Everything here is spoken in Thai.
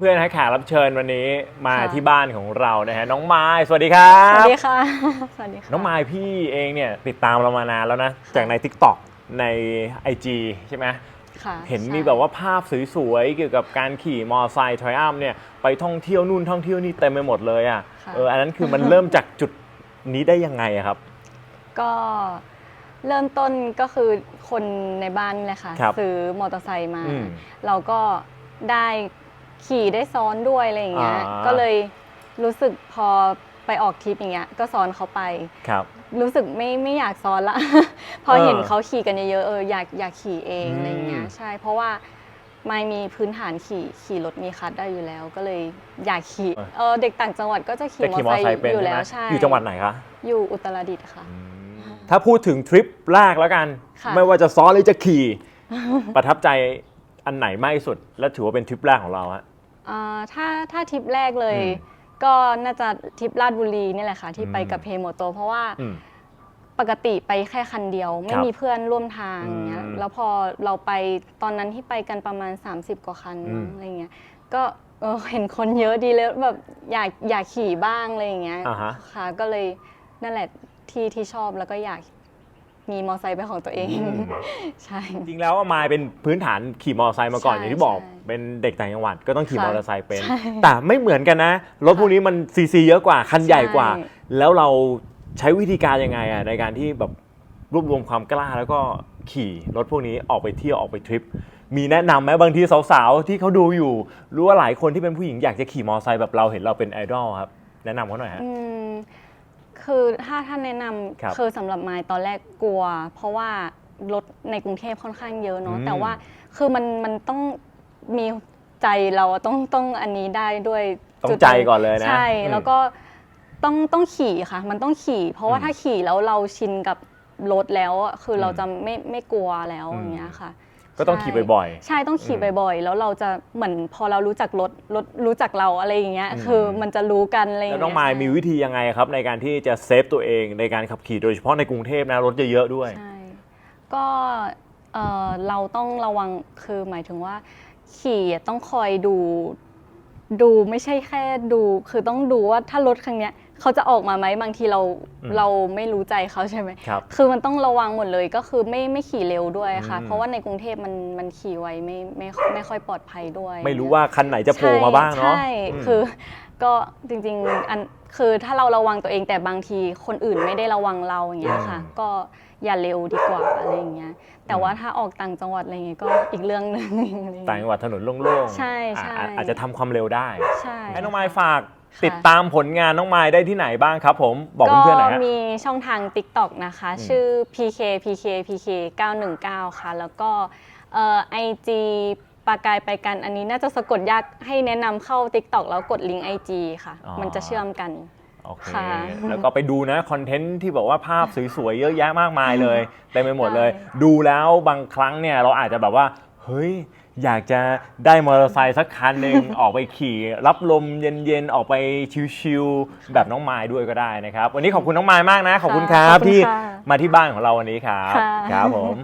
เพื่อนให้แขกรับเชิญวันนี้มาค่ะ ที่บ้านของเรานะฮะน้องไม้สวัสดีครัสวับ สดีค่ะ สวัสดีค่ะ น้องไม้พี่เองเนี่ยติดตามเรามานานแล้วนะ จากใน Tik t o อกใน IG ใช่ไหมค่ะเห็นใช่มีแบบว่าภาพสวยๆเกี่ยวกับการขี่มอเตอร์ไซค์ทริอัมเนี่ยไปท่องเที่ยวนู่นท่องเที่ยวนี่เต็มไปหมดเลยอะค่ะเอออันนั้นคือมันเริ่มจากจุดนี้ได้ยังไงอะครับ ก็เริ่มต้นก็คือคนในบ้านนี่แหละค่ะ ครับซื้อมอเตอร์ไซค์มา อืมเราก็ได้ ขี่ได้ซ้อนด้วยอะไรอย่างเงี้ย อ่า ก็เลยรู้สึกพอไปออกทริปอย่างเงี้ย ก็ซ้อนเขาไป ครับ รู้สึกไม่ไม่อยากซ้อนละ พอเออเห็นเขาขี่กันเยอะๆเอออยากอยากขี่เองอืม อะไรอย่างเงี้ยใช่ เพราะว่าไม่มีพื้นฐานขี่ขี่รถมีคัดได้อยู่แล้ว ก็เลยอยากขี่เออเด็กต่างจังหวัดก็จะขี่แต่มอขี่เตมออร์เตอร์ไซไซค์ค์เป็นอยู่ใช่แล้ไหมวใช่อยู่จังหวัดไหนคะ อยู่อุตรดิตถ์ค่ะ ถ้าพูดถึงทริปแรกแล้วกัน ค่ะ ไม่ว่าจะซ้อนหรือจะขี่ ประทับใจอันไหนมากที่สุด และถือว่าเป็นทริปแรกของเราฮะ อ่าถ้าถ้าทริปแรกเลย อืมก็น่าจะทริปลาดบุรีนี่แหละค่ะ ที่ไปอืม กับเพโมโต เพราะว่าอืม ปกติไปแค่คันเดียว ไม่ครับมีเพื่อนร่วมทางเงี้ยอืมแล้วพอเราไปตอนนั้นที่ไปกันประมาณ 30 กว่าคันอืม อะไรเงี้ยก็เออเห็นคนเยอะดีเลยแบบอยากอยากขี่บ้างอะไรอย่างเงี้ยอ่าฮะ ค่ะก็เลยนั่นแหละที่ที่ชอบแล้วก็อยาก มีมอไซค์เป็นของตัวเอง อืม ใช่ จริงแล้วมายเป็นพื้นฐานขี่มอเตอร์ไซค์มาก่อนใช่อย่างที่บอกใช่เป็นเด็กต่างจังหวัดก็ต้องขี่ค่ะมอเตอร์ไซค์เป็น ใช่แต่ไม่เหมือนกันนะรถพวกนี้มันซีซีเยอะกว่าคันใหญ่กว่า ใช่ แล้วเราใช้วิธีการยังไงอะในการที่แบบรวบรวมความกล้าแล้วก็ขี่รถพวกนี้ออกไปเที่ยวออกไปทริป มีแนะนำไหมบางทีสาวๆที่เขาดูอยู่รู้ว่าหลายคนที่เป็นผู้หญิงอยากจะขี่มอเตอร์ไซค์แบบเราเห็นเราเป็นไอดอลครับแนะนำเขาหน่อยฮะ อืม คือถ้าท่านแนะนครับำคือสำหรับไม้ตอนแรกกลัว เพราะว่ารถในกรุงเทพค่อนข้างเยอะเนาะอืมแต่ว่าคือมันมันต้องมีใจเราอะต้องต้องอันนี้ได้ด้วยต้องจุดใจก่อนเลยนะใช่อืม แล้วก็ต้องต้องขี่ค่ะ มันต้องขี่ เพราะว่าอืมถ้าขี่แล้วเราชินกับรถแล้วอะคืออมเราจะไม่ไม่กลัวแล้วอืม อย่างเงี้ยค่ะ ก็ต้องขี่บ่อย ใช่ต้องขี่อืมบ่อยๆ แล้วเราจะเหมือนพอเรารู้จักรถรถรู้จักเราอะไรอย่างเงี้ย อืม คือมันจะรู้กันอะไรอๆย่าแล้งวเงี้ยน้องมายมีวิธียังไงครับ ในการที่จะเซฟตัวเองในการขับขี่โดยเฉพาะในกรุงเทพนะรถเยอะๆด้วย ใช่ก็เอ่อเราต้องระวังคือหมายถึงว่า ขี่อะต้องคอยดู ดูไม่ใช่แค่ดู คือต้องดูว่าถ้ารถคันเนี้ย เขาจะออกมาไหมบางทีเราอืมเราไม่รู้ใจเขาใช่ไหมครับ คือมันต้องระวังหมดเลยก็คือไม่ไม่ขี่เร็วด้วยค่ะ อืม เพราะว่าในกรุงเทพมันมันขี่ไวไม่ไม่ไม่ค่อยปลอดภัยด้วย ไม่รู้ว่าคันไหนจะโผล่มาบ้างเนาะใช่อืมคือก็จริงๆอันคือถ้าเราระวังตัวเองแต่บางทีคนอื่นไม่ได้ระวังเราอย่างเงี้ยค่ะก็อย่าเร็วดีกว่าอะไรอย่างเงี้ย แต่ว่าถ้าออกต่างจังหวัดอะไรเงี้ยก็อีกเรื่องหนึ่งอะไรเงี้ยต่างจังหวัดถนนโล่งๆใช่ใช่ อะอาจจะทำความเร็วได้ ใช่ ให้น้องไม้ฝากค่ะ ติดตามผลงานน้องไม้ได้ที่ไหนบ้างครับ ผมบอกเพื่อนๆหน่อยฮะ ก็มีช่องทาง TikTok นะคะ อืม ชื่อ PK PK PK 919 ค่ะ แล้วก็เอ่อ IG ปากายไปกันอันนี้น่าจะสะกดยากให้แนะนำเข้า TikTok แล้วกดลิงก์ IG ค่ะ อ๋อ มันจะเชื่อมกัน โอเคค่ะแล้วก็ไปดูนะคอนเทนต์ที่บอกว่าภาพสวยๆเยอะแยะมากมายเลยเต็มไปหมดเลยใช่ดูแล้วบางครั้งเนี่ยเราอาจจะแบบว่า เฮ้ย อยากจะได้มอเตอร์ไซค์สักคันหนึ่ง ออกไปขี่ รับลมเย็นๆ ออกไปชิลๆแบบน้องไม้ด้วยก็ได้นะครับ วันนี้ขอบคุณน้องไม้มากนะ ขอบคุณครับขอบคุณที่ค่ะมาที่บ้านของเราวันนี้ครับค่ะ ครับผม